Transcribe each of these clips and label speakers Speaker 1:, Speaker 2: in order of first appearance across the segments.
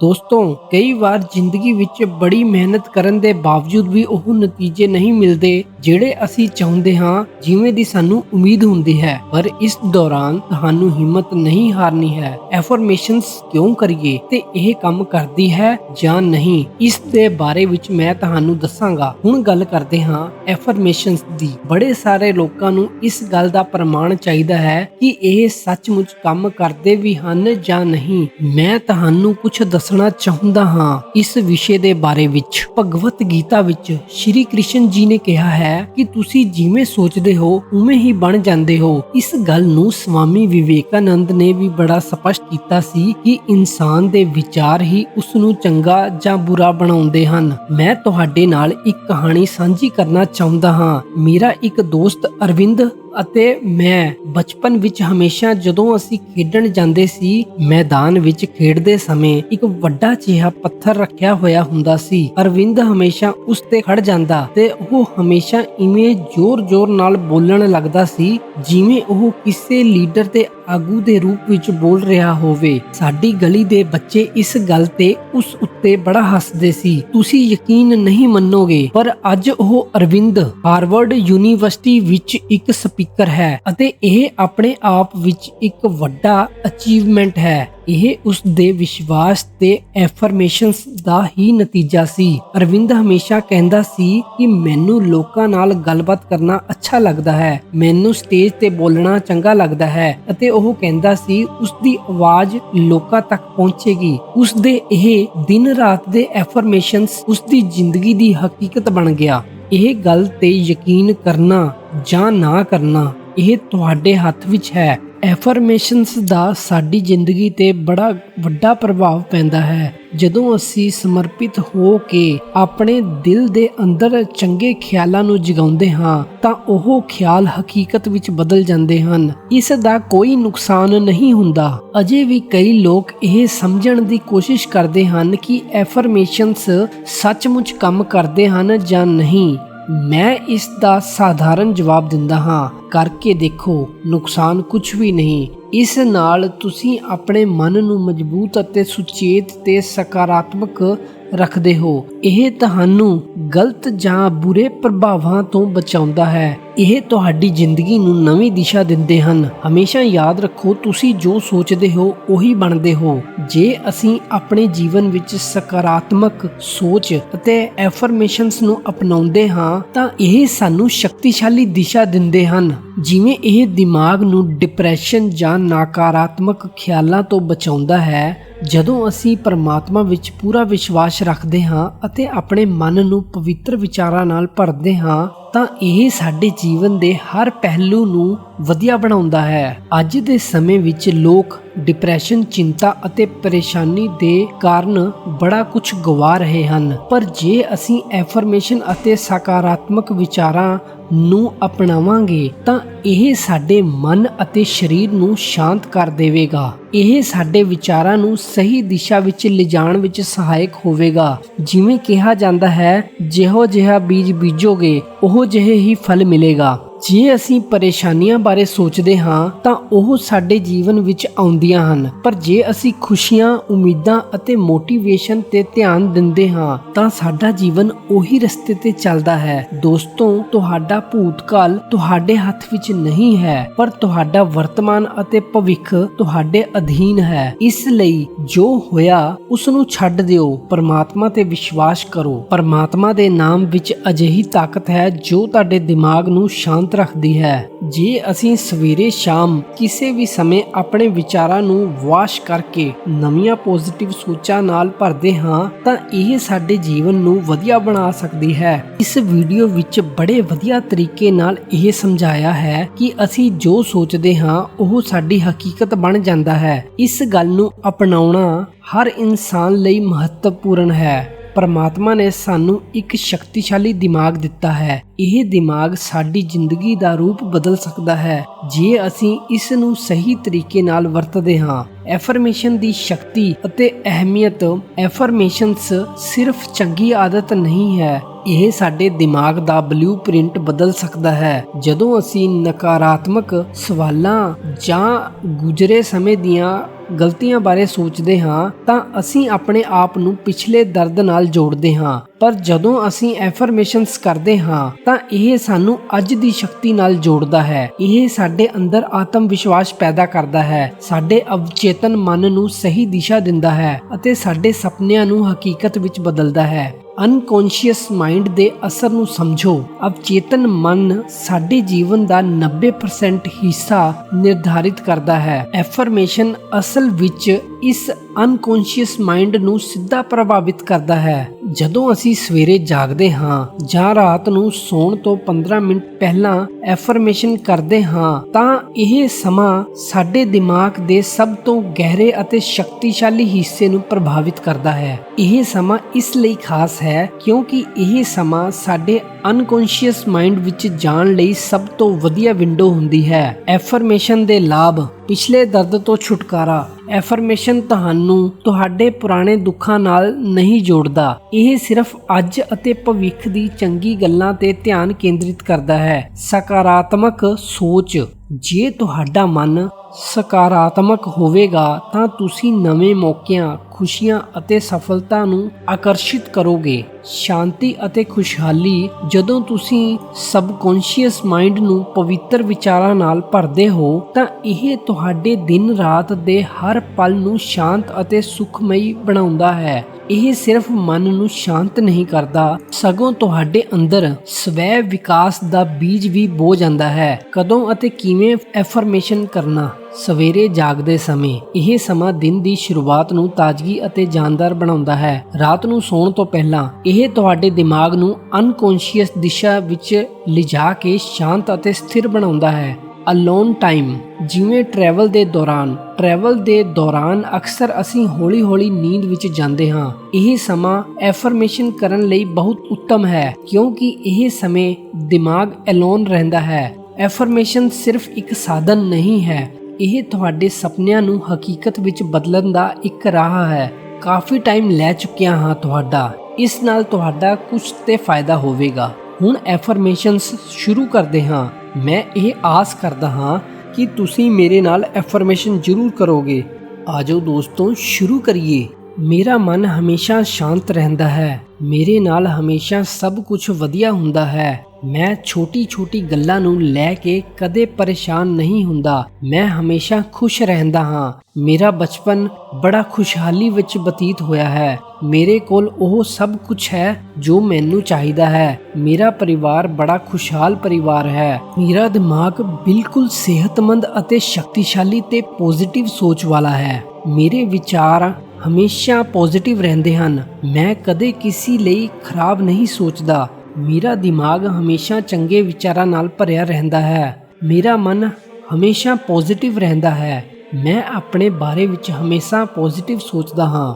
Speaker 1: ਦੋਸਤੋ, ਕਈ ਵਾਰ ਜ਼ਿੰਦਗੀ ਵਿੱਚ ਬੜੀ ਮਿਹਨਤ ਕਰਨ ਦੇ ਬਾਵਜੂਦ ਵੀ ਉਹ ਨਤੀਜੇ ਨਹੀਂ ਮਿਲਦੇ ਜਿਹੜੇ ਅਸੀਂ ਚਾਹੁੰਦੇ ਹਾਂ, ਜਿਵੇਂ ਦੀ ਸਾਨੂੰ ਉਮੀਦ ਹੁੰਦੀ ਹੈ। ਪਰ ਇਸ ਦੌਰਾਨ ਤੁਹਾਨੂੰ ਹਿੰਮਤ ਨਹੀਂ ਹਾਰਨੀ ਹੈ। ਐਫਰਮੇਸ਼ਨਸ ਕਿਉਂ ਕਰੀਏ ਤੇ ਇਹ ਕੰਮ ਕਰਦੀ ਹੈ ਜਾਂ ਨਹੀਂ, ਇਸ ਦੇ ਬਾਰੇ ਵਿੱਚ ਮੈਂ ਤੁਹਾਨੂੰ ਦੱਸਾਂਗਾ। ਹੁਣ ਗੱਲ ਕਰਦੇ ਹਾਂ ਐਫਰਮੇਸ਼ਨਸ ਦੀ। ਬੜੇ ਸਾਰੇ ਲੋਕਾਂ ਨੂੰ ਇਸ ਗੱਲ ਦਾ ਪ੍ਰਮਾਣ ਚਾਹੀਦਾ ਹੈ ਕਿ ਇਹ ਸੱਚਮੁੱਚ ਕੰਮ ਕਰਦੇ ਵੀ ਹਨ ਜਾਂ ਨਹੀਂ। ਮੈਂ ਤੁਹਾਨੂੰ ਕੁਝ ਦੱਸਣਾ ਚਾਹੁੰਦਾ ਹਾਂ ਇਸ ਵਿਸ਼ੇ ਦੇ ਬਾਰੇ ਵਿੱਚ। ਭਗਵਤ ਗੀਤਾ ਵਿੱਚ ਸ਼੍ਰੀ ਕ੍ਰਿਸ਼ਨ ਜੀ ਨੇ ਕਿਹਾ ਹੈ ਕਿ ਤੁਸੀਂ ਜਿਵੇਂ ਸੋਚਦੇ ਹੋ, ਉਵੇਂ ਹੀ ਬਣ ਜਾਂਦੇ ਹੋ। ਇਸ ਗੱਲ ਨੂੰ ਸਵਾਮੀ ਵਿਵੇਕਾਨੰਦ ਨੇ ਵੀ ਬੜਾ ਸਪਸ਼ਟ ਕੀਤਾ ਸੀ ਕਿ ਇਨਸਾਨ ਦੇ ਵਿਚਾਰ ਹੀ ਉਸ ਨੂੰ ਚੰਗਾ ਜਾਂ ਬੁਰਾ ਬਣਾਉਂਦੇ ਹਨ। ਮੈਂ ਤੁਹਾਡੇ ਨਾਲ ਇੱਕ ਕਹਾਣੀ ਸਾਂਝੀ ਕਰਨਾ ਚਾਹੁੰਦਾ ਹਾਂ। ਮੇਰਾ ਇੱਕ ਦੋਸਤ ਅਰਵਿੰਦ ਅਤੇ ਮੈਂ ਬਚਪਨ ਵਿੱਚ ਹਮੇਸ਼ਾ ਜਦੋਂ ਅਸੀਂ ਖੇਡਣ ਜਾਂਦੇ ਸੀ, ਮੈਦਾਨ ਵਿੱਚ ਖੇਡਦੇ ਸਮੇਂ ਇੱਕ ਵੱਡਾ ਜਿਹਾ ਪੱਥਰ ਰੱਖਿਆ ਹੋਇਆ ਹੁੰਦਾ ਸੀ। ਅਰਵਿੰਦ ਹਮੇਸ਼ਾ ਉਸ ਤੇ ਖੜ ਜਾਂਦਾ ਤੇ ਉਹ ਹਮੇਸ਼ਾ ਇਵੇਂ ਜ਼ੋਰ-ਜ਼ੋਰ ਨਾਲ ਬੋਲਣ ਲੱਗਦਾ ਸੀ, ਜਿਵੇਂ ਉਹ ਕਿਸੇ ਲੀਡਰ ਤੇ ਆਗੂ ਦੇ ਰੂਪ ਵਿੱਚ ਬੋਲ ਰਿਹਾ ਹੋਵੇ। ਸਾਡੀ ਗਲੀ ਦੇ ਬੱਚੇ ਇਸ ਗੱਲ ਤੇ ਉਸ ਉੱਤੇ ਬੜਾ ਹੱਸਦੇ ਸੀ। ਤੁਸੀਂ ਯਕੀਨ ਨਹੀਂ ਮੰਨੋਗੇ, ਪਰ ਅੱਜ ਉਹ ਅਰਵਿੰਦ ਹਾਰਵਰਡ ਯੂਨੀਵਰਸਿਟੀ ਵਿੱਚ ਇੱਕ ਸਪੀਕਰ ਹੈ ਅਤੇ ਇਹ ਆਪਣੇ ਆਪ ਵਿੱਚ ਇੱਕ ਵੱਡਾ ਅਚੀਵਮੈਂਟ ਹੈ। ਇਹ ਉਸ ਦੇ ਵਿਸ਼ਵਾਸ ਤੇ ਐਫਰਮੇਸ਼ਨਸ ਦਾ ਹੀ ਨਤੀਜਾ ਸੀ। ਅਰਵਿੰਦ ਹਮੇਸ਼ਾ ਕਹਿੰਦਾ ਸੀ ਕਿ ਮੈਨੂੰ ਲੋਕਾਂ ਨਾਲ ਗੱਲਬਾਤ ਕਰਨਾ ਅੱਛਾ ਲੱਗਦਾ ਹੈ। ਮੈਨੂੰ ਸਟੇਜ ਤੇ ਬੋਲਣਾ ਚੰਗਾ ਲੱਗਦਾ ਹੈ ਅਤੇ ਉਹ ਕਹਿੰਦਾ ਸੀ, ਉਸ ਦੀ ਆਵਾਜ਼ ਲੋਕਾਂ ਤੱਕ ਪਹੁੰਚੇਗੀ। ਉਸ ਦੇ ਇਹ ਦਿਨ ਰਾਤ ਦੇ ਐਫਰਮੇਸ਼ਨਸ ਉਸ ਦੀ ਜ਼ਿੰਦਗੀ ਦੀ ਹਕੀਕਤ ਬਣ ਗਿਆ। ਇਹ ਗੱਲ ਤੇ ਯਕੀਨ ਕਰਨਾ ਜਾਂ ਨਾ ਕਰਨਾ, ਇਹ ਤੁਹਾਡੇ ਹੱਥ ਵਿੱਚ ਹੈ। ਐਫਰਮੇਸ਼ਨਸ ਦਾ ਸਾਡੀ ਜ਼ਿੰਦਗੀ ਤੇ ਬੜਾ ਵੱਡਾ ਪ੍ਰਭਾਵ ਪੈਂਦਾ ਹੈ। ਜਦੋਂ ਅਸੀਂ ਸਮਰਪਿਤ ਹੋ ਕੇ ਆਪਣੇ ਦਿਲ ਦੇ ਅੰਦਰ ਚੰਗੇ ਖਿਆਲਾਂ ਨੂੰ ਜਗਾਉਂਦੇ ਹਾਂ, ਤਾਂ ਉਹ ਖਿਆਲ ਹਕੀਕਤ ਵਿੱਚ ਬਦਲ ਜਾਂਦੇ ਹਨ। ਇਸ ਦਾ ਕੋਈ ਨੁਕਸਾਨ ਨਹੀਂ ਹੁੰਦਾ। ਅਜੇ ਵੀ ਕਈ ਲੋਕ ਇਹ ਸਮਝਣ ਦੀ ਕੋਸ਼ਿਸ਼ ਕਰਦੇ ਹਨ ਕਿ ਐਫਰਮੇਸ਼ਨਸ ਸੱਚਮੁੱਚ ਕੰਮ ਕਰਦੇ ਹਨ ਜਾਂ ਨਹੀਂ। ਮੈਂ ਇਸ ਦਾ ਸਾਧਾਰਨ ਜਵਾਬ ਦਿੰਦਾ ਹਾਂ। ਕਰਕੇ ਦੇਖੋ, ਨੁਕਸਾਨ ਕੁਝ ਵੀ ਨਹੀਂ। ਇਸ ਨਾਲ ਤੁਸੀਂ ਆਪਣੇ ਮਨ ਨੂੰ ਮਜ਼ਬੂਤ ਅਤੇ ਸੁਚੇਤ ਤੇ ਸਕਾਰਾਤਮਕ ਰੱਖਦੇ ਹੋ। ਇਹ ਤੁਹਾਨੂੰ ਗਲਤ ਜਾਂ ਬੁਰੇ ਪ੍ਰਭਾਵਾਂ ਤੋਂ ਬਚਾਉਂਦਾ ਹੈ। ਇਹ ਤੁਹਾਡੀ ਜ਼ਿੰਦਗੀ ਨੂੰ ਨਵੀਂ ਦਿਸ਼ਾ ਦਿੰਦੇ ਹਨ। ਹਮੇਸ਼ਾ ਯਾਦ ਰੱਖੋ, ਤੁਸੀਂ ਜੋ ਸੋਚਦੇ ਹੋ, ਉਹੀ ਬਣਦੇ ਹੋ। ਜੇ ਅਸੀਂ ਆਪਣੇ ਜੀਵਨ ਵਿੱਚ ਸਕਾਰਾਤਮਕ ਸੋਚ ਅਤੇ ਐਫਰਮੇਸ਼ਨਸ ਨੂੰ ਅਪਣਾਉਂਦੇ ਹਾਂ, ਤਾਂ ਇਹ ਸਾਨੂੰ ਸ਼ਕਤੀਸ਼ਾਲੀ ਦਿਸ਼ਾ ਦਿੰਦੇ ਹਨ। ਜਿਵੇਂ ਇਹ ਦਿਮਾਗ ਨੂੰ ਡਿਪਰੈਸ਼ਨ ਜਾਂ ਨਕਾਰਾਤਮਕ ਖਿਆਲਾਂ ਤੋਂ ਬਚਾਉਂਦਾ ਹੈ। ਜਦੋਂ ਅਸੀਂ ਪਰਮਾਤਮਾ ਵਿੱਚ ਪੂਰਾ ਵਿਸ਼ਵਾਸ ਰੱਖਦੇ ਹਾਂ ਅਤੇ ਆਪਣੇ ਮਨ ਨੂੰ ਪਵਿੱਤਰ ਵਿਚਾਰਾਂ ਨਾਲ ਭਰਦੇ ਹਾਂ, ਤਾਂ ਇਹ ਸਾਡੇ ਜੀਵਨ ਦੇ ਹਰ ਪਹਿਲੂ ਨੂੰ ਵਧੀਆ ਬਣਾਉਂਦਾ ਹੈ। ਅੱਜ ਦੇ ਸਮੇਂ ਵਿੱਚ ਲੋਕ ਡਿਪਰੈਸ਼ਨ, ਚਿੰਤਾ ਅਤੇ ਪਰੇਸ਼ਾਨੀ ਦੇ ਕਾਰਨ ਬੜਾ ਕੁਝ ਗਵਾ ਰਹੇ ਹਨ। ਪਰ ਜੇ ਅਸੀਂ ਐਫਰਮੇਸ਼ਨ ਅਤੇ ਸਕਾਰਾਤਮਕ ਵਿਚਾਰਾਂ ਨੂੰ ਅਪਣਾਵਾਂਗੇ, ਤਾਂ ਇਹ ਸਾਡੇ ਮਨ ਅਤੇ ਸਰੀਰ ਨੂੰ ਸ਼ਾਂਤ ਕਰ ਦੇਵੇਗਾ। ਇਹ ਸਾਡੇ ਵਿਚਾਰਾਂ ਨੂੰ ਸਹੀ ਦਿਸ਼ਾ ਵਿੱਚ ਲਿਜਾਣ ਵਿੱਚ ਸਹਾਇਕ ਹੋਵੇਗਾ। ਜਿਵੇਂ ਕਿਹਾ ਜਾਂਦਾ ਹੈ, ਜਿਹੋ ਜਿਹਾ ਬੀਜ ਬੀਜੋਗੇ, ਉਹ ਜਿਹੇ ਹੀ ਫਲ ਮਿਲੇਗਾ। ਜੇ ਅਸੀਂ ਪਰੇਸ਼ਾਨੀਆਂ ਬਾਰੇ ਸੋਚਦੇ ਹਾਂ, ਤਾਂ ਉਹ ਸਾਡੇ ਜੀਵਨ ਵਿੱਚ ਆਉਂਦੀਆਂ ਹਨ। ਪਰ ਜੇ ਅਸੀਂ ਖੁਸ਼ੀਆਂ, ਉਮੀਦਾਂ ਅਤੇ ਮੋਟੀਵੇਸ਼ਨ ਤੇ ਧਿਆਨ ਦਿੰਦੇ ਹਾਂ, ਤਾਂ ਸਾਡਾ ਜੀਵਨ ਉਹੀ ਰਸਤੇ ਤੇ ਚੱਲਦਾ ਹੈ। ਦੋਸਤੋ, ਤੁਹਾਡਾ ਭੂਤਕਾਲ ਤੁਹਾਡੇ ਹੱਥ ਵਿੱਚ ਨਹੀਂ ਹੈ, ਪਰ ਤੁਹਾਡਾ ਵਰਤਮਾਨ ਅਤੇ ਭਵਿੱਖ ਤੁਹਾਡੇ ਅਧੀਨ ਹੈ। ਇਸ ਲਈ ਜੋ ਹੋਇਆ ਉਸ ਨੂੰ ਛੱਡ ਦਿਓ। ਪਰਮਾਤਮਾ ਤੇ ਵਿਸ਼ਵਾਸ ਕਰੋ। ਪਰਮਾਤਮਾ ਦੇ ਨਾਮ ਵਿੱਚ ਅਜਿਹੀ ਤਾਕਤ ਹੈ ਜੋ ਤੁਹਾਡੇ ਦਿਮਾਗ ਨੂੰ ਸ਼ਾਂਤ ਸ਼ਾਂਤ ਰੱਖਦੀ ਹੈ। ਜੇ ਅਸੀਂ ਸਵੇਰੇ ਸ਼ਾਮ ਕਿਸੇ ਵੀ ਸਮੇਂ ਆਪਣੇ ਵਿਚਾਰਾਂ ਨੂੰ ਵਾਸ਼ ਕਰਕੇ ਨਵੀਆਂ ਪੋਜ਼ਿਟਿਵ ਸੋਚਾਂ ਨਾਲ ਭਰਦੇ ਹਾਂ, ਤਾਂ ਇਹ ਸਾਡੇ ਜੀਵਨ ਨੂੰ ਵਧੀਆ ਬਣਾ ਸਕਦੀ ਹੈ। ਇਸ ਵੀਡੀਓ ਵਿੱਚ ਬੜੇ ਵਧੀਆ ਤਰੀਕੇ ਨਾਲ ਇਹ ਸਮਝਾਇਆ ਹੈ ਕਿ ਅਸੀਂ ਜੋ ਸੋਚਦੇ ਹਾਂ, ਉਹ ਸਾਡੀ ਹਕੀਕਤ ਬਣ ਜਾਂਦਾ ਹੈ। ਇਸ ਗੱਲ ਨੂੰ ਅਪਣਾਉਣਾ ਹਰ ਇਨਸਾਨ ਲਈ ਮਹੱਤਵਪੂਰਨ ਹੈ। ਪਰਮਾਤਮਾ ਨੇ ਸਾਨੂੰ ਇੱਕ ਸ਼ਕਤੀਸ਼ਾਲੀ ਦਿਮਾਗ ਦਿੱਤਾ ਹੈ। ਇਹ ਦਿਮਾਗ ਸਾਡੀ ਜ਼ਿੰਦਗੀ ਦਾ ਰੂਪ ਬਦਲ ਸਕਦਾ ਹੈ। ਜੇ ਅਸੀਂ ਇਸ ਨੂੰ ਸਹੀ ਤਰੀਕੇ ਨਾਲ ਵਰਤਦੇ ਹਾਂ ਐਫਰਮੇਸ਼ਨ ਦੀ ਸ਼ਕਤੀ ਅਤੇ ਅਹਿਮੀਅਤ ਐਫਰਮੇਸ਼ਨਸ ਸਿਰਫ ਚੰਗੀ ਆਦਤ ਨਹੀਂ ਹੈ। ਇਹ ਸਾਡੇ ਦਿਮਾਗ ਦਾ ਬਲੂਪ੍ਰਿੰਟ ਬਦਲ ਸਕਦਾ ਹੈ। ਜਦੋਂ ਅਸੀਂ ਨਕਾਰਾਤਮਕ ਸਵਾਲਾਂ ਜਾਂ ਗੁਜ਼ਰੇ ਸਮੇਂ ਦੀਆਂ ਗਲਤੀਆਂ ਬਾਰੇ ਸੋਚਦੇ ਹਾਂ, ਤਾਂ ਅਸੀਂ ਆਪਣੇ ਆਪ ਨੂੰ ਪਿਛਲੇ ਦਰਦ ਨਾਲ ਜੋੜਦੇ ਹਾਂ। ਪਰ ਜਦੋਂ ਅਸੀਂ ਐਫਰਮੇਸ਼ਨਸ ਕਰਦੇ ਹਾਂ, ਤਾਂ ਇਹ ਸਾਨੂੰ ਅੱਜ ਦੀ ਸ਼ਕਤੀ ਨਾਲ ਜੋੜਦਾ ਹੈ। ਇਹ ਸਾਡੇ ਅੰਦਰ ਆਤਮ ਵਿਸ਼ਵਾਸ ਪੈਦਾ ਕਰਦਾ ਹੈ। ਸਾਡੇ ਅਵਚੇਤਨ ਮਨ ਨੂੰ ਸਹੀ ਦਿਸ਼ਾ ਦਿੰਦਾ ਹੈ ਅਤੇ ਸਾਡੇ ਸੁਪਨਿਆਂ ਨੂੰ ਹਕੀਕਤ ਵਿੱਚ ਬਦਲਦਾ ਹੈ। ਅਨਕੌਂਸ਼ੀਅਸ ਮਾਈਂਡ ਦੇ ਅਸਰ ਨੂੰ ਸਮਝੋ। ਅਵਚੇਤਨ ਮਨ ਸਾਡੇ ਜੀਵਨ ਦਾ 90% ਹਿੱਸਾ ਨਿਰਧਾਰਿਤ ਕਰਦਾ ਹੈ। ਐਫਰਮੇਸ਼ਨ ਅਸਲ ਵਿੱਚ ਇਸ ਅਨਕੌਂਸ਼ੀਅਸ ਮਾਈਂਡ ਨੂੰ ਸਿੱਧਾ ਪ੍ਰਭਾਵਿਤ ਕਰਦਾ ਹੈ। ਜਦੋਂ ਅਸੀਂ ਸਵੇਰੇ ਜਾਗਦੇ ਹਾਂ ਜਾਂ ਰਾਤ ਨੂੰ ਸੌਣ ਤੋਂ 15 ਮਿੰਟ ਪਹਿਲਾਂ ਐਫਰਮੇਸ਼ਨ ਕਰਦੇ ਹਾਂ, ਤਾਂ ਇਹ ਸਮਾਂ ਸਾਡੇ ਦਿਮਾਗ ਦੇ ਸਭ ਤੋਂ ਗਹਿਰੇ ਅਤੇ ਸ਼ਕਤੀਸ਼ਾਲੀ ਹਿੱਸੇ ਨੂੰ ਪ੍ਰਭਾਵਿਤ ਕਰਦਾ ਹੈ। ਇਹ ਸਮਾਂ ਇਸ ਲਈ ਖਾਸ ਹੈ ਕਿਉਂਕਿ ਇਹ ਸਮਾਂ ਸਾਡੇ ਅਨਕੌਂਸ਼ੀਅਸ ਮਾਈਂਡ ਵਿੱਚ ਜਾਣ ਲਈ ਸਭ ਤੋਂ ਵਧੀਆ ਵਿੰਡੋ ਹੁੰਦੀ ਹੈ। ਐਫਰਮੇਸ਼ਨ ਦੇ ਲਾਭ, ਪਿਛਲੇ ਦਰਦ ਤੋਂ ਛੁਟਕਾਰਾ ਐਫਰਮੇਸ਼ਨ ਤੁਹਾਨੂੰ ਤੁਹਾਡੇ ਪੁਰਾਣੇ ਦੁੱਖਾਂ ਨਾਲ ਨਹੀਂ ਜੋੜਦਾ। ਇਹ ਸਿਰਫ ਅੱਜ ਅਤੇ ਭਵਿੱਖ ਦੀ ਚੰਗੀ ਗੱਲਾਂ ਤੇ ਧਿਆਨ ਕੇਂਦਰਿਤ ਕਰਦਾ ਹੈ। ਸਕਾਰਾਤਮਕ ਸੋਚ। ਜੇ ਤੁਹਾਡਾ ਮਨ ਸਕਾਰਾਤਮਕ ਹੋਵੇਗਾ, ਤਾਂ ਤੁਸੀਂ ਨਵੇਂ ਮੌਕਿਆਂ ਖੁਸ਼ੀਆਂ ਅਤੇ ਸਫਲਤਾ ਨੂੰ ਆਕਰਸ਼ਿਤ ਕਰੋਗੇ। ਸ਼ਾਂਤੀ ਅਤੇ ਖੁਸ਼ਹਾਲੀ ਜਦੋਂ ਤੁਸੀਂ ਸਬਕੌਂਸ਼ੀਅਸ ਮਾਈਂਡ ਨੂੰ ਪਵਿੱਤਰ ਵਿਚਾਰਾਂ ਨਾਲ ਭਰਦੇ ਹੋ, ਤਾਂ ਇਹ ਤੁਹਾਡੇ ਦਿਨ ਰਾਤ ਦੇ ਹਰ ਪਲ ਨੂੰ ਸ਼ਾਂਤ ਅਤੇ ਸੁਖਮਈ ਬਣਾਉਂਦਾ ਹੈ। ਇਹ ਸਿਰਫ ਮਨ ਨੂੰ ਸ਼ਾਂਤ ਨਹੀਂ ਕਰਦਾ, ਸਗੋਂ ਤੁਹਾਡੇ ਅੰਦਰ ਸਵੈ ਵਿਕਾਸ ਦਾ ਬੀਜ ਵੀ ਬੋ ਜਾਂਦਾ ਹੈ। ਕਦੋਂ ਅਤੇ ਕਿਵੇਂ ਐਫਰਮੇਸ਼ਨ ਕਰਨਾ? ਸਵੇਰੇ ਜਾਗਦੇ ਸਮੇਂ ਇਹ ਸਮਾਂ ਦਿਨ ਦੀ ਸ਼ੁਰੂਆਤ ਨੂੰ ਤਾਜ਼ਗੀ ਅਤੇ ਜਾਨਦਾਰ ਬਣਾਉਂਦਾ ਹੈ। ਰਾਤ ਨੂੰ ਸੌਣ ਤੋਂ ਪਹਿਲਾਂ ਇਹ ਤੁਹਾਡੇ ਦਿਮਾਗ ਨੂੰ ਅਨਕੌਂਸ਼ੀਅਸ ਦਿਸ਼ਾ ਵਿੱਚ ਲਿਜਾ ਕੇ ਸ਼ਾਂਤ ਅਤੇ ਸਥਿਰ ਬਣਾਉਂਦਾ ਹੈ। ਅਲੋਨ ਟਾਈਮ, ਜਿਵੇਂ ਟਰੈਵਲ ਦੇ ਦੌਰਾਨ, ਟਰੈਵਲ ਦੇ ਦੌਰਾਨ ਅਕਸਰ ਅਸੀਂ ਹੌਲੀ-ਹੌਲੀ ਨੀਂਦ ਵਿੱਚ ਜਾਂਦੇ ਹਾਂ। ਇਹ ਸਮਾਂ ਐਫਰਮੇਸ਼ਨ ਕਰਨ ਲਈ ਬਹੁਤ ਉੱਤਮ ਹੈ, ਕਿਉਂਕਿ ਇਹ ਸਮੇਂ ਦਿਮਾਗ ਅਲੋਨ ਰਹਿੰਦਾ ਹੈ। ਐਫਰਮੇਸ਼ਨ ਸਿਰਫ ਇੱਕ ਸਾਧਨ ਨਹੀਂ ਹੈ ਇਹ ਤੁਹਾਡੇ ਸੁਪਨਿਆਂ ਨੂੰ ਹਕੀਕਤ ਵਿੱਚ ਬਦਲਣ ਦਾ ਇੱਕ ਰਾਹ ਹੈ। ਕਾਫੀ ਟਾਈਮ ਲੈ ਚੁੱਕਿਆ ਹਾਂ ਤੁਹਾਡਾ। ਇਸ ਨਾਲ ਤੁਹਾਡਾ ਕੁਝ ਤੇ ਫਾਇਦਾ ਹੋਵੇਗਾ। ਹੁਣ ਐਫਰਮੇਸ਼ਨਸ ਸ਼ੁਰੂ ਕਰਦੇ ਹਾਂ। ਮੈਂ ਇਹ ਆਸ ਕਰਦਾ ਹਾਂ ਕਿ ਤੁਸੀਂ ਮੇਰੇ ਨਾਲ ਐਫਰਮੇਸ਼ਨ ਜ਼ਰੂਰ ਕਰੋਗੇ। ਆਜੋ ਦੋਸਤੋ, ਸ਼ੁਰੂ ਕਰੀਏ। ਮੇਰਾ ਮਨ ਹਮੇਸ਼ਾ ਸ਼ਾਂਤ ਰਹਿੰਦਾ ਹੈ। ਮੇਰੇ ਨਾਲ ਹਮੇਸ਼ਾ ਸਭ ਕੁਝ ਵਧੀਆ ਹੁੰਦਾ ਹੈ। ਮੈਂ ਛੋਟੀ-ਛੋਟੀ ਗੱਲਾਂ ਨੂੰ ਲੈ ਕੇ ਕਦੇ ਪਰੇਸ਼ਾਨ ਨਹੀਂ ਹੁੰਦਾ। ਮੈਂ ਹਮੇਸ਼ਾ ਖੁਸ਼ ਰਹਿੰਦਾ ਹਾਂ। ਮੇਰਾ ਬਚਪਨ ਬੜਾ ਖੁਸ਼ਹਾਲੀ ਵਿੱਚ ਬਤੀਤ ਹੋਇਆ ਹੈ। ਮੇਰੇ ਕੋਲ ਉਹ ਸਭ ਕੁਝ ਹੈ ਜੋ ਮੈਨੂੰ ਚਾਹੀਦਾ ਹੈ। ਮੇਰਾ ਪਰਿਵਾਰ ਬੜਾ ਖੁਸ਼ਹਾਲ ਪਰਿਵਾਰ ਹੈ। ਮੇਰਾ ਦਿਮਾਗ ਬਿਲਕੁਲ ਸਿਹਤਮੰਦ ਅਤੇ ਸ਼ਕਤੀਸ਼ਾਲੀ ਤੇ ਪੋਜ਼ਿਟਿਵ ਸੋਚ ਵਾਲਾ ਹੈ। ਮੇਰੇ ਵਿਚਾਰ ਹਮੇਸ਼ਾ ਪੋਜ਼ਿਟਿਵ ਰਹਿੰਦੇ ਹਨ। ਮੈਂ ਕਦੇ ਕਿਸੇ ਲਈ ਖਰਾਬ ਨਹੀਂ ਸੋਚਦਾ। ਮੇਰਾ ਦਿਮਾਗ ਹਮੇਸ਼ਾ ਚੰਗੇ ਵਿਚਾਰਾਂ ਨਾਲ ਭਰਿਆ ਰਹਿੰਦਾ ਹੈ। ਮੇਰਾ ਮਨ ਹਮੇਸ਼ਾ ਪੋਜ਼ਿਟਿਵ ਰਹਿੰਦਾ ਹੈ। ਮੈਂ ਆਪਣੇ ਬਾਰੇ ਵਿੱਚ ਹਮੇਸ਼ਾ ਪੋਜ਼ਿਟਿਵ ਸੋਚਦਾ ਹਾਂ।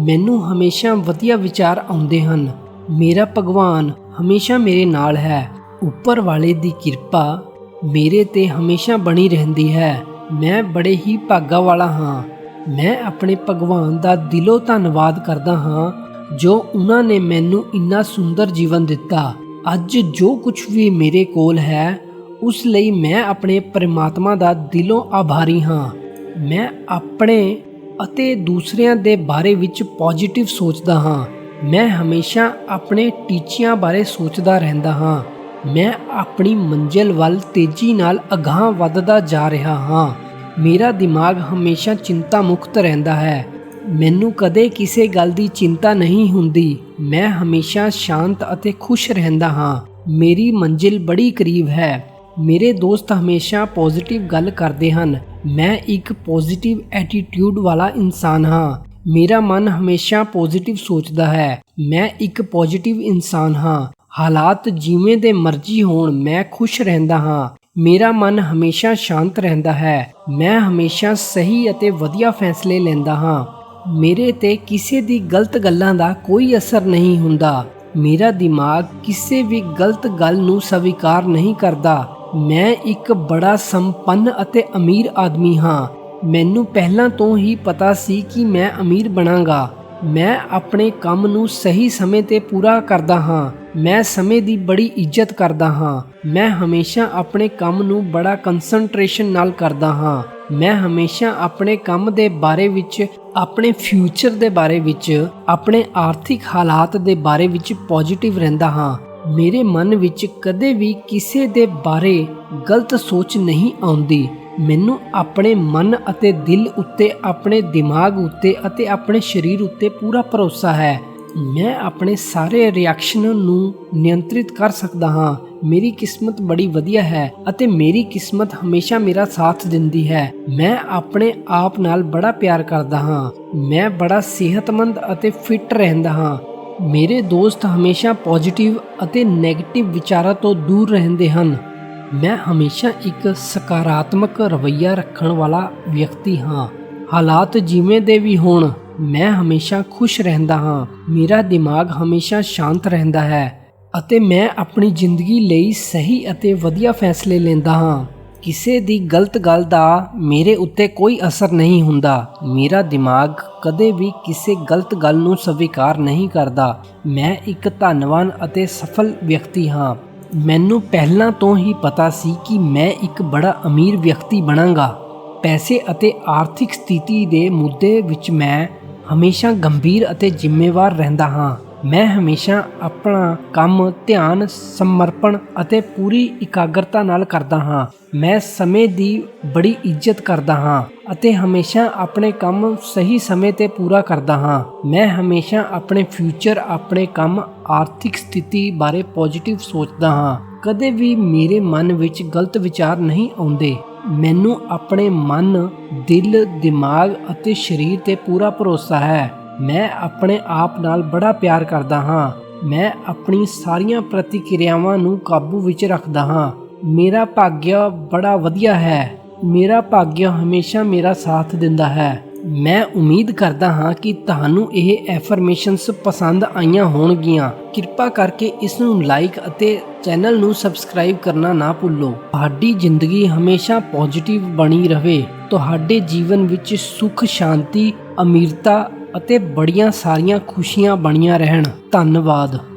Speaker 1: ਮੈਨੂੰ ਹਮੇਸ਼ਾ ਵਧੀਆ ਵਿਚਾਰ ਆਉਂਦੇ ਹਨ। ਮੇਰਾ ਭਗਵਾਨ ਹਮੇਸ਼ਾ ਮੇਰੇ ਨਾਲ ਹੈ। ਉੱਪਰ ਵਾਲੇ ਦੀ ਕਿਰਪਾ ਮੇਰੇ ਤੇ ਹਮੇਸ਼ਾ ਬਣੀ ਰਹਿੰਦੀ ਹੈ। ਮੈਂ ਬੜੇ ਹੀ ਭਾਗਾ ਵਾਲਾ ਹਾਂ। ਮੈਂ ਆਪਣੇ ਭਗਵਾਨ ਦਾ ਦਿਲੋਂ ਧੰਨਵਾਦ ਕਰਦਾ ਹਾਂ। ਜੋ ਉਹਨਾਂ ਨੇ ਮੈਨੂੰ ਇੰਨਾ ਸੁੰਦਰ ਜੀਵਨ ਦਿੱਤਾ, ਅੱਜ ਜੋ ਕੁਝ ਵੀ ਮੇਰੇ ਕੋਲ ਹੈ, ਉਸ ਲਈ ਮੈਂ ਆਪਣੇ ਪਰਮਾਤਮਾ ਦਾ ਦਿਲੋਂ ਆਭਾਰੀ ਹਾਂ। ਮੈਂ ਆਪਣੇ ਅਤੇ ਦੂਸਰਿਆਂ ਦੇ ਬਾਰੇ ਵਿੱਚ ਪੋਜ਼ਿਟਿਵ ਸੋਚਦਾ ਹਾਂ। ਮੈਂ ਹਮੇਸ਼ਾ ਆਪਣੇ ਟੀਚਿਆਂ ਬਾਰੇ ਸੋਚਦਾ ਰਹਿੰਦਾ ਹਾਂ। ਮੈਂ ਆਪਣੀ ਮੰਜ਼ਿਲ ਵੱਲ ਤੇਜ਼ੀ ਨਾਲ ਅਗਾਹ ਵੱਧਦਾ ਜਾ ਰਿਹਾ ਹਾਂ। ਮੇਰਾ ਦਿਮਾਗ ਹਮੇਸ਼ਾ ਚਿੰਤਾ ਮੁਕਤ ਰਹਿੰਦਾ ਹੈ। ਮੈਨੂੰ ਕਦੇ ਕਿਸੇ ਗੱਲ ਦੀ ਚਿੰਤਾ ਨਹੀਂ ਹੁੰਦੀ। ਮੈਂ ਹਮੇਸ਼ਾ ਸ਼ਾਂਤ ਅਤੇ ਖੁਸ਼ ਰਹਿੰਦਾ ਹਾਂ। ਮੇਰੀ ਮੰਜ਼ਿਲ ਬੜੀ ਕਰੀਬ ਹੈ। ਮੇਰੇ ਦੋਸਤ ਹਮੇਸ਼ਾ ਪੋਜ਼ਿਟਿਵ ਗੱਲ ਕਰਦੇ ਹਨ। ਮੈਂ ਇੱਕ ਪੋਜ਼ਿਟਿਵ ਐਟੀਟਿਊਡ ਵਾਲਾ ਇਨਸਾਨ ਹਾਂ। ਮੇਰਾ ਮਨ ਹਮੇਸ਼ਾ ਪੋਜ਼ਿਟਿਵ ਸੋਚਦਾ ਹੈ। ਮੈਂ ਇੱਕ ਪੋਜ਼ਿਟਿਵ ਇਨਸਾਨ ਹਾਂ। ਹਾਲਾਤ ਜਿਵੇਂ ਦੇ ਮਰਜ਼ੀ ਹੋਣ, ਮੈਂ ਖੁਸ਼ ਰਹਿੰਦਾ ਹਾਂ। ਮੇਰਾ ਮਨ ਹਮੇਸ਼ਾ ਸ਼ਾਂਤ ਰਹਿੰਦਾ ਹੈ। ਮੈਂ ਹਮੇਸ਼ਾ ਸਹੀ ਅਤੇ ਵਧੀਆ ਫੈਸਲੇ ਲੈਂਦਾ ਹਾਂ। ਮੇਰੇ ਤੇ ਕਿਸੇ ਦੀ ਗਲਤ ਗੱਲਾਂ ਦਾ ਕੋਈ ਅਸਰ ਨਹੀਂ ਹੁੰਦਾ। ਮੇਰਾ ਦਿਮਾਗ ਕਿਸੇ ਵੀ ਗਲਤ ਗੱਲ ਨੂੰ ਸਵੀਕਾਰ ਨਹੀਂ ਕਰਦਾ। ਮੈਂ ਇੱਕ ਬੜਾ ਸੰਪੰਨ ਅਤੇ ਅਮੀਰ ਆਦਮੀ ਹਾਂ। ਮੈਨੂੰ ਪਹਿਲਾਂ ਤੋਂ ਹੀ ਪਤਾ ਸੀ ਕਿ ਮੈਂ ਅਮੀਰ ਬਣਾਂਗਾ। ਮੈਂ ਆਪਣੇ ਕੰਮ ਨੂੰ ਸਹੀ ਸਮੇਂ ਤੇ ਪੂਰਾ ਕਰਦਾ ਹਾਂ। ਮੈਂ ਸਮੇਂ ਦੀ ਬੜੀ ਇੱਜ਼ਤ ਕਰਦਾ ਹਾਂ। ਮੈਂ ਹਮੇਸ਼ਾ ਆਪਣੇ ਕੰਮ ਨੂੰ ਬੜਾ ਕਨਸੈਂਟਰੇਸ਼ਨ ਨਾਲ ਕਰਦਾ ਹਾਂ। ਮੈਂ ਹਮੇਸ਼ਾ ਆਪਣੇ ਕੰਮ ਦੇ ਬਾਰੇ ਵਿੱਚ, ਆਪਣੇ ਫਿਊਚਰ ਦੇ ਬਾਰੇ ਵਿੱਚ, ਆਪਣੇ ਆਰਥਿਕ ਹਾਲਾਤ ਦੇ ਬਾਰੇ ਵਿੱਚ ਪੋਜ਼ਿਟਿਵ ਰਹਿੰਦਾ ਹਾਂ। ਮੇਰੇ ਮਨ ਵਿੱਚ ਕਦੇ ਵੀ ਕਿਸੇ ਦੇ ਬਾਰੇ ਗਲਤ ਸੋਚ ਨਹੀਂ ਆਉਂਦੀ। ਮੈਨੂੰ ਆਪਣੇ ਮਨ ਅਤੇ ਦਿਲ ਉੱਤੇ, ਆਪਣੇ ਦਿਮਾਗ ਉੱਤੇ ਅਤੇ ਆਪਣੇ ਸਰੀਰ ਉੱਤੇ ਪੂਰਾ ਭਰੋਸਾ ਹੈ। ਮੈਂ ਆਪਣੇ ਸਾਰੇ ਰਿਐਕਸ਼ਨ ਨੂੰ ਨਿਯੰਤਰਿਤ ਕਰ ਸਕਦਾ ਹਾਂ। ਮੇਰੀ ਕਿਸਮਤ ਬੜੀ ਵਧੀਆ ਹੈ ਅਤੇ ਮੇਰੀ ਕਿਸਮਤ ਹਮੇਸ਼ਾ ਮੇਰਾ ਸਾਥ ਦਿੰਦੀ ਹੈ। ਮੈਂ ਆਪਣੇ ਆਪ ਨਾਲ ਬੜਾ ਪਿਆਰ ਕਰਦਾ ਹਾਂ। ਮੈਂ ਬੜਾ ਸਿਹਤਮੰਦ ਅਤੇ ਫਿੱਟ ਰਹਿੰਦਾ ਹਾਂ। ਮੇਰੇ ਦੋਸਤ ਹਮੇਸ਼ਾ ਪੋਜ਼ਿਟਿਵ ਅਤੇ ਨੈਗੇਟਿਵ ਵਿਚਾਰਾਂ ਤੋਂ ਦੂਰ ਰਹਿੰਦੇ ਹਨ। ਮੈਂ ਹਮੇਸ਼ਾ ਇੱਕ ਸਕਾਰਾਤਮਕ ਰਵੱਈਆ ਰੱਖਣ ਵਾਲਾ ਵਿਅਕਤੀ ਹਾਂ। ਹਾਲਾਤ ਜਿਵੇਂ ਦੇ ਵੀ ਹੋਣ ਮੈਂ ਹਮੇਸ਼ਾ ਖੁਸ਼ ਰਹਿੰਦਾ ਹਾਂ। ਮੇਰਾ ਦਿਮਾਗ ਹਮੇਸ਼ਾ ਸ਼ਾਂਤ ਰਹਿੰਦਾ ਹੈ ਅਤੇ ਮੈਂ ਆਪਣੀ ਜ਼ਿੰਦਗੀ ਲਈ ਸਹੀ ਅਤੇ ਵਧੀਆ ਫੈਸਲੇ ਲੈਂਦਾ ਹਾਂ। ਕਿਸੇ ਦੀ ਗਲਤ ਗੱਲ ਦਾ ਮੇਰੇ ਉੱਤੇ ਕੋਈ ਅਸਰ ਨਹੀਂ ਹੁੰਦਾ। ਮੇਰਾ ਦਿਮਾਗ ਕਦੇ ਵੀ ਕਿਸੇ ਗਲਤ ਗੱਲ ਨੂੰ ਸਵੀਕਾਰ ਨਹੀਂ ਕਰਦਾ। ਮੈਂ ਇੱਕ ਧੰਨਵਾਨ ਅਤੇ ਸਫਲ ਵਿਅਕਤੀ ਹਾਂ। ਮੈਨੂੰ ਪਹਿਲਾਂ ਤੋਂ ਹੀ ਪਤਾ ਸੀ ਕਿ ਮੈਂ ਇੱਕ ਬੜਾ ਅਮੀਰ ਵਿਅਕਤੀ ਬਣਾਂਗਾ। ਪੈਸੇ ਅਤੇ ਆਰਥਿਕ ਸਥਿਤੀ ਦੇ ਮੁੱਦੇ ਵਿੱਚ ਮੈਂ ਹਮੇਸ਼ਾ ਗੰਭੀਰ ਅਤੇ ਜ਼ਿੰਮੇਵਾਰ ਰਹਿੰਦਾ ਹਾਂ। ਮੈਂ ਹਮੇਸ਼ਾ ਆਪਣਾ ਕੰਮ ਧਿਆਨ, ਸਮਰਪਣ ਅਤੇ ਪੂਰੀ ਇਕਾਗਰਤਾ ਨਾਲ ਕਰਦਾ ਹਾਂ। ਮੈਂ ਸਮੇਂ ਦੀ ਬੜੀ ਇੱਜ਼ਤ ਕਰਦਾ ਹਾਂ ਅਤੇ ਹਮੇਸ਼ਾ ਆਪਣੇ ਕੰਮ ਸਹੀ ਸਮੇਂ ਤੇ ਪੂਰਾ ਕਰਦਾ ਹਾਂ। ਮੈਂ ਹਮੇਸ਼ਾ ਆਪਣੇ ਫਿਊਚਰ, ਆਪਣੇ ਕੰਮ, ਆਰਥਿਕ ਸਥਿਤੀ ਬਾਰੇ ਪੋਜ਼ਿਟਿਵ ਸੋਚਦਾ ਹਾਂ। ਕਦੇ ਵੀ ਮੇਰੇ ਮਨ ਵਿੱਚ ਗਲਤ ਵਿਚਾਰ ਨਹੀਂ ਆਉਂਦੇ। ਮੈਨੂੰ ਆਪਣੇ ਮਨ, ਦਿਲ, ਦਿਮਾਗ ਅਤੇ ਸਰੀਰ ਤੇ ਪੂਰਾ ਭਰੋਸਾ ਹੈ। ਮੈਂ ਆਪਣੇ ਆਪ ਨਾਲ ਬੜਾ ਪਿਆਰ ਕਰਦਾ ਹਾਂ। ਮੈਂ ਆਪਣੀ ਸਾਰੀਆਂ ਪ੍ਰਤੀਕਿਰਿਆਵਾਂ ਨੂੰ ਕਾਬੂ ਵਿੱਚ ਰੱਖਦਾ ਹਾਂ। ਮੇਰਾ ਭਾਗਯ ਬੜਾ ਵਧੀਆ ਹੈ। ਮੇਰਾ ਭਾਗਯ ਹਮੇਸ਼ਾ ਮੇਰਾ ਸਾਥ ਦਿੰਦਾ ਹੈ। ਮੈਂ ਉਮੀਦ ਕਰਦਾ ਹਾਂ ਕਿ ਤੁਹਾਨੂੰ ਇਹ ਐਫਰਮੇਸ਼ਨਸ ਪਸੰਦ ਆਈਆਂ ਹੋਣਗੀਆਂ। ਕਿਰਪਾ ਕਰਕੇ ਇਸ ਨੂੰ ਲਾਈਕ ਅਤੇ ਚੈਨਲ ਨੂੰ ਸਬਸਕ੍ਰਾਈਬ ਕਰਨਾ ਨਾ ਭੁੱਲੋ। ਤੁਹਾਡੀ ਜ਼ਿੰਦਗੀ ਹਮੇਸ਼ਾ ਪੋਜ਼ਿਟਿਵ ਬਣੀ ਰਹੇ। ਤੁਹਾਡੇ ਜੀਵਨ ਵਿੱਚ ਸੁੱਖ, ਸ਼ਾਂਤੀ, ਅਮੀਰਤਾ ਅਤੇ ਬੜੀਆਂ ਸਾਰੀਆਂ ਖੁਸ਼ੀਆਂ ਬਣੀਆਂ ਰਹਿਣ। ਧੰਨਵਾਦ।